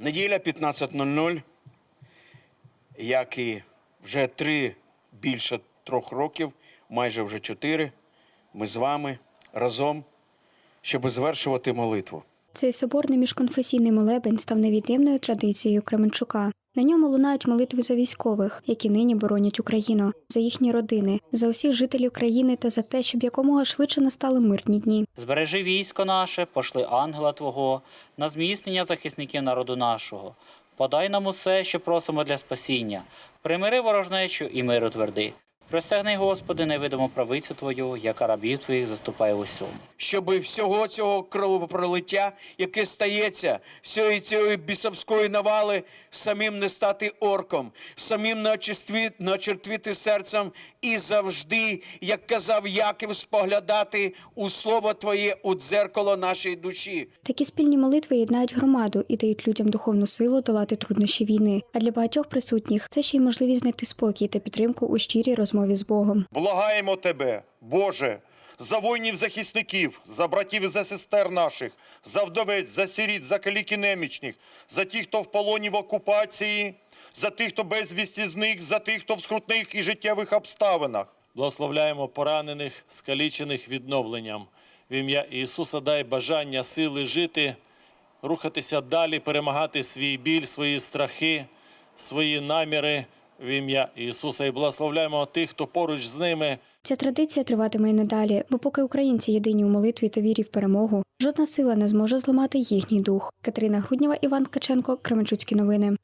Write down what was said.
Неділя 15.00, як і вже три більше трьох років, майже вже чотири, ми з вами разом, щоб звершувати молитву. Цей соборний міжконфесійний молебень став невід'ємною традицією Кременчука. На ньому лунають молитви за військових, які нині боронять Україну, за їхні родини, за усіх жителів країни та за те, щоб якомога швидше настали мирні дні. Збережи військо наше, пошли ангела Твого, на зміцнення захисників народу нашого. Подай нам усе, що просимо для спасіння. Примири ворожнечу і миру тверди. Простягни, Господи, невидиму правицю Твою, яка рабів Твоїх заступає в усьому. щоб всього цього кровопролиття, яке стається, всієї цієї бісовської навали, самим не стати орком, самим не очертвіти серцем і завжди, як казав Яків, споглядати у слово Твоє у дзеркало нашої душі. Такі спільні молитви єднають громаду і дають людям духовну силу долати труднощі війни. А для багатьох присутніх це ще й можливість знайти спокій та підтримку у щирій розмові з Богом. Благаємо тебе, Боже, за воїнів-захисників, за братів і за сестер наших, за вдовець, за сиріт, за каліки немічних, за тих, хто в полоні в окупації, за тих, хто безвісті зник, за тих, хто в скрутних і життєвих обставинах. Благословляємо поранених, скалічених відновленням. В ім'я Ісуса дай бажання, сили жити, рухатися далі, перемагати свій біль, свої страхи, свої наміри в ім'я Ісуса. І благословляємо тих, хто поруч з ними. Ця традиція триватиме й надалі, бо поки українці єдині у молитві та вірі в перемогу, жодна сила не зможе зламати їхній дух. Катерина Груднєва, Іван Ткаченко, Кременчуцькі новини.